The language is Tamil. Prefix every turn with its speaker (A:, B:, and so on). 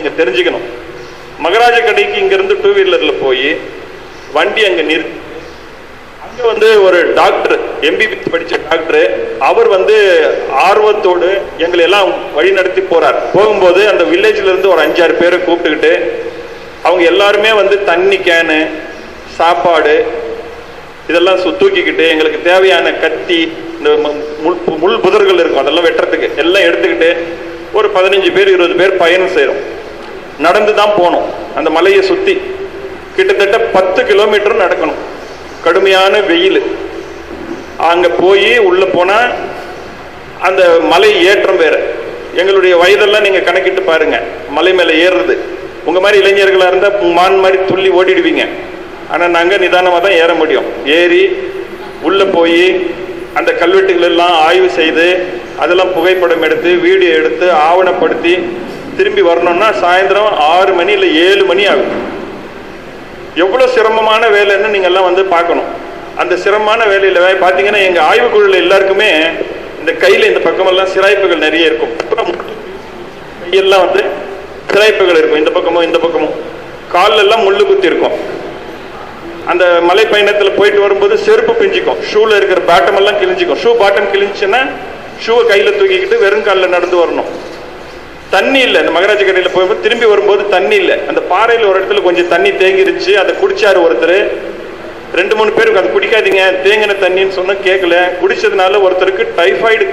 A: நீங்கள் தெரிஞ்சுக்கணும். மகராஜ கடைக்கு இங்கேருந்து டூ வீலர்ல போய் வண்டி அங்க நிறுத்தி அங்க வந்து ஒரு டாக்டர் எம்பிபிஎஸ் படிச்ச டாக்டர் அவர் வந்து ஆர்வத்தோடு எங்களை எல்லாம் வழி நடத்தி போறார். போகும்போது அந்த வில்லேஜ்ல இருந்து ஒரு அஞ்சாறு பேரை கூப்பிட்டுக்கிட்டு அவங்க எல்லாருமே வந்து தண்ணி கேனு சாப்பாடு இதெல்லாம் சு- தூக்கிக்கிட்டு எங்களுக்கு தேவையான கத்தி இந்த முள் பு- முள் புதர்கள் இருக்கும் அதெல்லாம் வெட்டுறதுக்கு எல்லாம் எடுத்துக்கிட்டு ஒரு பதினஞ்சு பேர் இருபது பேர் பயணம் செய்கிறோம் நடந்து தான் போகணும். அந்த மலையை சுற்றி கிட்டத்தட்ட பத்து கிலோமீட்டர் நடக்கணும். கடுமையான வெயில். அங்கே போய் உள்ளே போனால் அந்த மலை ஏற்றம் வேறு. எங்களுடைய வயதெல்லாம் நீங்கள் கணக்கிட்டு பாருங்கள் மலை மேலே ஏறுறது. உங்கள் மாதிரி இளைஞர்களாக இருந்தால் மான் மாதிரி துள்ளி ஓடிடுவீங்க. ஆனால் நாங்கள் நிதானமாக தான் ஏற முடியும். ஏறி உள்ளே போய் அந்த கல்வெட்டுகள் எல்லாம் ஆய்வு செய்து அதெல்லாம் புகைப்படம் எடுத்து வீடியோ எடுத்து ஆவணப்படுத்தி திரும்பி வரணும்னா சாயந்தரம் ஆறு மணி இல்லை ஏழு மணி ஆகும். எவ்வளோ சிரமமான வேலைன்னு நீங்க எல்லாம் வந்து பார்க்கணும். அந்த சிரமமான வேலையில பார்த்தீங்கன்னா எங்க ஆய்வுக்குழுல எல்லாருக்குமே இந்த கையில இந்த பக்கமெல்லாம் சிராய்ப்புகள் நிறைய இருக்கும். கையெல்லாம் வந்து சிராய்ப்புகள் இருக்கும். இந்த பக்கமும் இந்த பக்கமும். கால்ல எல்லாம் முள்ளு குத்தி இருக்கும். அந்த மலை பயணத்துல போயிட்டு வரும்போது செருப்பு பிஞ்சிக்கும். ஷூல இருக்கிற பாட்டம் எல்லாம் கிழிஞ்சிக்கும். ஷூ பாட்டம் கிழிஞ்சுன்னா ஷூவை கையில தூக்கிக்கிட்டு வெறும் காலில் நடந்து வரணும். தண்ணி இல்லை. இந்த மகராஜ கடையில் போகும்போது திரும்பி வரும்போது தண்ணி இல்லை. அந்த பாறையில் ஒரு இடத்துல கொஞ்சம் தண்ணி தேங்கிருச்சு. அதை குடிச்சாரு ஒருத்தர். ரெண்டு மூணு பேருக்கு அதை குடிக்காதீங்க. தேங்கின தண்ணின்னு சொன்னா கேட்கல குடிச்சதுனால ஒருத்தருக்கு டைஃபாய்டு